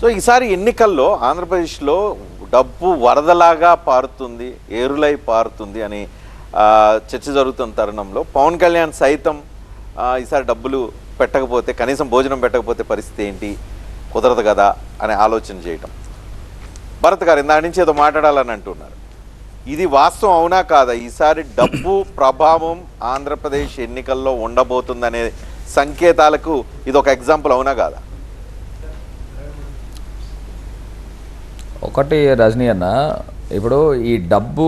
So ఈసారి ఎన్నికల్లో ఆంధ్రప్రదేశ్లో డబ్బు వరదలాగా పారుతుంది ఏరులై పారుతుంది అని చర్చ జరుగుతున్న తరుణంలో పవన్ కళ్యాణ్ సైతం ఈసారి డబ్బులు పెట్టకపోతే కనీసం భోజనం పెట్టకపోతే పరిస్థితి ఏంటి? కుదరదు కదా అని ఆలోచన చేయటం. భరత్ గారు ఇందా నుంచి ఏదో మాట్లాడాలని అంటున్నారు. ఇది వాస్తవం అవునా కాదా? ఈసారి డబ్బు ప్రభావం ఆంధ్రప్రదేశ్ ఎన్నికల్లో ఉండబోతుందనే సంకేతాలకు ఇది ఒక ఎగ్జాంపుల్ అవునా కాదా? ఒకటి రజనీ అన్న ఇప్పుడు ఈ డబ్బు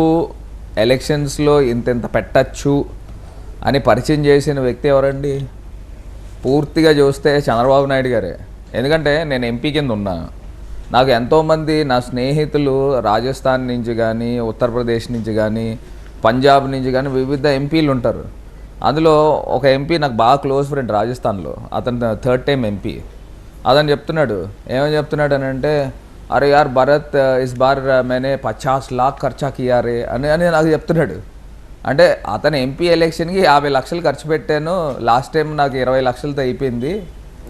ఎలక్షన్స్లో ఇంతెంత పెట్టచ్చు అని పరిచయం చేసిన వ్యక్తి ఎవరండి? పూర్తిగా చూస్తే చంద్రబాబు నాయుడు గారే. ఎందుకంటే నేను ఎంపీ కింద ఉన్నా. నాకు ఎంతోమంది నా స్నేహితులు రాజస్థాన్ నుంచి కానీ ఉత్తరప్రదేశ్ నుంచి కానీ పంజాబ్ నుంచి కానీ వివిధ ఎంపీలు ఉంటారు. అందులో ఒక ఎంపీ నాకు బాగా క్లోజ్ ఫ్రెండ్ రాజస్థాన్లో. అతను థర్డ్ టైం ఎంపీ. అతను చెప్తున్నాడు ఏమని చెప్తున్నాడు అని అంటే అరే యార్ భరత్ ఇస్ బార్ మేనే పచాస్ లాక్ ఖర్చా కియా రే అని అని నాకు చెప్తున్నాడు. అంటే అతను ఎంపీ ఎలక్షన్కి యాభై లక్షలు ఖర్చు పెట్టాను లాస్ట్ టైం నాకు ఇరవై లక్షలతో అయిపోయింది.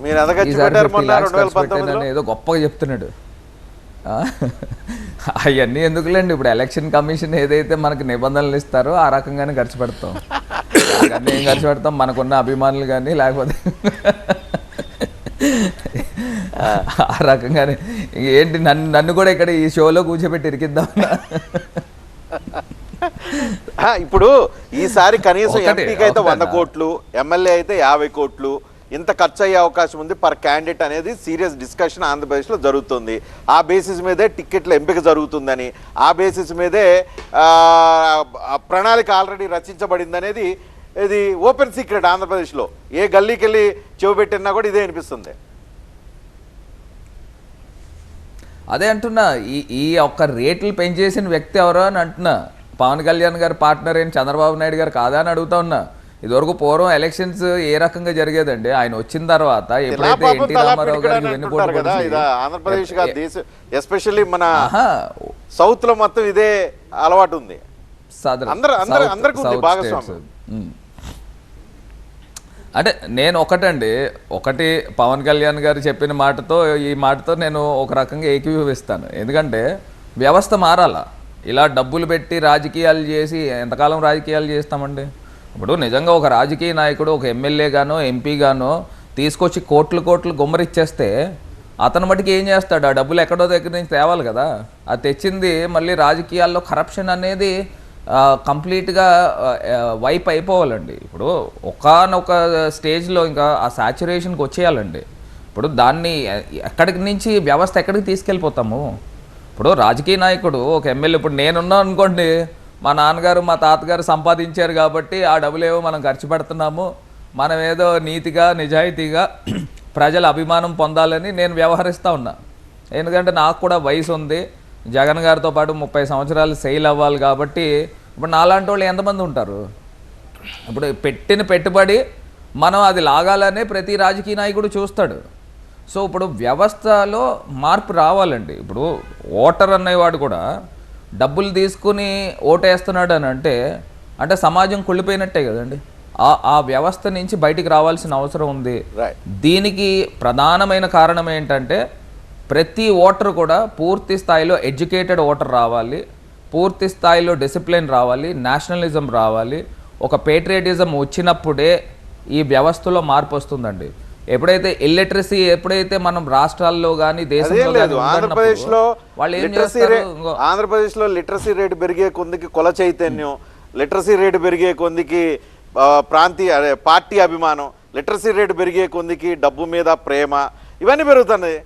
మీరు ఎంత ఖర్చు ఈసారి పెట్టారు 50 మొన్న? lakhs రెండు వేల ఖర్చు పెట్టానని పంతొమ్మిదిలో ఏదో గొప్పగా చెప్తున్నాడు. అవన్నీ ఎందుకులేండి? ఇప్పుడు ఎలక్షన్ కమిషన్ ఏదైతే మనకి నిబంధనలు ఇస్తారో ఆ రకంగానే ఖర్చు పెడతాం. ఏం ఖర్చు పెడతాం? మనకున్న అభిమానులు కానీ లేకపోతే ఆ రకంగానే. ఏంటి నన్ను నన్ను కూడా ఇక్కడ ఈ షోలో కూర్చోబెట్టి ఇరికిద్దాం ఇప్పుడు ఈసారి కనీసం ఎంపీకి అయితే వంద? కోట్లు ఎమ్మెల్యే అయితే యాభై కోట్లు ఇంత ఖర్చు అయ్యే అవకాశం ఉంది పర్ క్యాండిడేట్ అనేది సీరియస్ డిస్కషన్ ఆంధ్రప్రదేశ్లో జరుగుతుంది. ఆ బేసిస్ మీదే టిక్కెట్ల ఎంపిక జరుగుతుందని ఆ బేసిస్ మీదే ప్రణాళిక ఆల్రెడీ రచించబడింది అనేది ఇది ఓపెన్ సీక్రెట్ ఆంధ్రప్రదేశ్లో. ఏ గల్లీకి వెళ్ళి చెవి పెట్టినా కూడా ఇదే అనిపిస్తుంది. అదే అంటున్నా ఈ ఈ ఒక్క రేట్లు పెంచేసిన వ్యక్తి ఎవరో అని అంటున్నా. పవన్ కళ్యాణ్ గారి పార్ట్నర్ ఏంటి చంద్రబాబు నాయుడు గారు కాదా అని అడుగుతా ఉన్నా. ఇదివరకు పూర్వం ఎలక్షన్స్ ఏ రకంగా జరిగేదండి? ఆయన వచ్చిన తర్వాత ఎప్పుడైతే పాపం ఎన్టీ రామారావు గారికి వెన్నుపోటు ఆంధ్రప్రదేశ్ దేశం ఎస్పెషల్లీ మన సౌత్లో మొత్తం ఇదే అలవాటు ఉంది. సదర్- అందరు- అందరికీ ఉంది సౌత్ భాగస్వామ్యం. అంటే నేను ఒకటండి. ఒకటి పవన్ కళ్యాణ్ గారు చెప్పిన మాటతో ఈ మాటతో నేను ఒక రకంగా ఏకీభవిస్తాను. ఎందుకంటే వ్యవస్థ మారాలా. ఇలా డబ్బులు పెట్టి రాజకీయాలు చేసి ఎంతకాలం రాజకీయాలు చేస్తామండి? ఇప్పుడు నిజంగా ఒక రాజకీయ నాయకుడు ఒక ఎమ్మెల్యే గానో ఎంపీ గానో తీసుకొచ్చి కోట్లు కోట్లు గుమ్మరిచ్చేస్తే అతను మటుకి ఏం చేస్తాడు? ఆ డబ్బులు ఎక్కడో దగ్గర నుంచి తేవాలి కదా. అది తెచ్చింది మళ్ళీ రాజకీయాల్లో కరప్షన్ అనేది కంప్లీట్గా వైప్ అయిపోవాలండి. ఇప్పుడు ఒకానొక స్టేజ్లో ఇంకా ఆ సాచురేషన్కి వచ్చేయాలండి. ఇప్పుడు దాన్ని ఎక్కడికి నుంచి వ్యవస్థ ఎక్కడికి తీసుకెళ్ళిపోతాము? ఇప్పుడు రాజకీయ నాయకుడు ఒక ఎమ్మెల్యే ఇప్పుడు నేనున్నా అనుకోండి మా నాన్నగారు మా తాతగారు సంపాదించారు కాబట్టి ఆ డబ్బులేవో మనం ఖర్చు పెడుతున్నాము. మనం ఏదో నీతిగా నిజాయితీగా ప్రజల అభిమానం పొందాలని నేను వ్యవహరిస్తూ ఉన్నా. ఎందుకంటే నాకు కూడా వయసు ఉంది జగన్ గారితో పాటు ముప్పై సంవత్సరాలు సెయిల్ అవ్వాలి కాబట్టి ఇప్పుడు నాలాంటి వాళ్ళు ఎంతమంది ఉంటారు? ఇప్పుడు పెట్టిన పెట్టుబడి మనం అది లాగాలనే ప్రతి రాజకీయ నాయకుడు చూస్తాడు. సో ఇప్పుడు వ్యవస్థలో మార్పు రావాలండి. ఇప్పుడు ఓటర్ అనేవాడు కూడా డబ్బులు తీసుకుని ఓటేస్తున్నాడు అని అంటే అంటే సమాజం కుళ్ళిపోయినట్టే కదండి. ఆ ఆ వ్యవస్థ నుంచి బయటికి రావాల్సిన అవసరం ఉంది. దీనికి ప్రధానమైన కారణం ఏంటంటే ప్రతి ఓటర్ కూడా పూర్తి స్థాయిలో ఎడ్యుకేటెడ్ ఓటర్ రావాలి పూర్తి స్థాయిలో డిసిప్లిన్ రావాలి నేషనలిజం రావాలి. ఒక పేట్రియటిజం వచ్చినప్పుడే ఈ వ్యవస్థలో మార్పు వస్తుందండి. ఎప్పుడైతే ఇల్లిటరసీ ఎప్పుడైతే మనం రాష్ట్రాల్లో కానీ దేశంలో ఆంధ్రప్రదేశ్లో వాళ్ళు ఏం లిటరసీ చేస్తారు? రే- ఇంకో- ఆంధ్రప్రదేశ్లో లిటరసీ రేట్ పెరిగే కొందికి కుల చైతన్యం లిటరసీ రేట్ పెరిగే కొందికి ప్రాంతీయ పార్టీ అభిమానం లిటరసీ రేట్ పెరిగే కొందికి డబ్బు మీద ప్రేమ ఇవన్నీ పెరుగుతున్నాయి.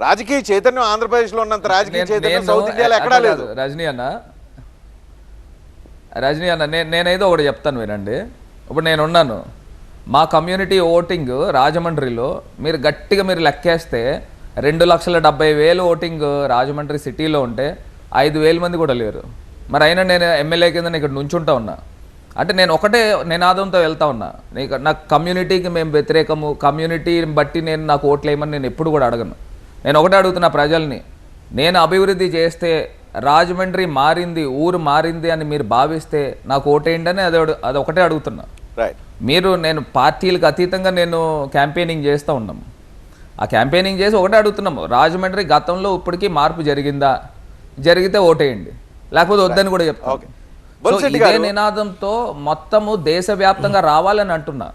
రాజకీయ చైతన్యం ఆంధ్రప్రదేశ్లో ఉన్నంత రాజకీయ చైతన్యం సౌత్ ఇండియాలో ఎక్కడా లేదు. రజనీ అన్న. రజనీ అన్న నేను నేనైతే ఒకటి చెప్తాను వినండి. ఇప్పుడు నేను ఉన్నాను మా కమ్యూనిటీ ఓటింగ్ రాజమండ్రిలో మీరు గట్టిగా మీరు లెక్కేస్తే రెండు లక్షల డెబ్బై వేలు ఓటింగ్ రాజమండ్రి సిటీలో ఉంటే ఐదు వేల మంది కూడా లేరు. మరి అయినా నేను ఎమ్మెల్యే కింద నేను ఇక్కడ నుంచుంటా ఉన్నా. అంటే నేను ఒకటే నినాదంతో వెళ్తా ఉన్నా. నీకు నాకు కమ్యూనిటీకి మేము వ్యతిరేకము. కమ్యూనిటీని బట్టి నేను నాకు ఓట్లేయమని నేను ఎప్పుడు కూడా అడగను. నేను ఒకటే అడుగుతున్నా ప్రజల్ని. నేను అభివృద్ధి చేస్తే రాజమండ్రి మారింది ఊరు మారింది అని మీరు భావిస్తే నాకు ఓటేయండి అని అది అది ఒకటే అడుగుతున్నా. రైట్ మీరు నేను పార్టీలకు అతీతంగా నేను క్యాంపెయినింగ్ చేస్తూ ఉన్నాం. ఆ క్యాంపెయినింగ్ చేసి ఒకటే అడుగుతున్నాము రాజమండ్రి గతంలో ఇప్పటికీ మార్పు జరిగిందా? జరిగితే ఓటేయండి. లేకపోతే వద్దని కూడా చెప్తాను. ఇదే నినాదంతో మొత్తము దేశవ్యాప్తంగా రావాలని అంటున్నా.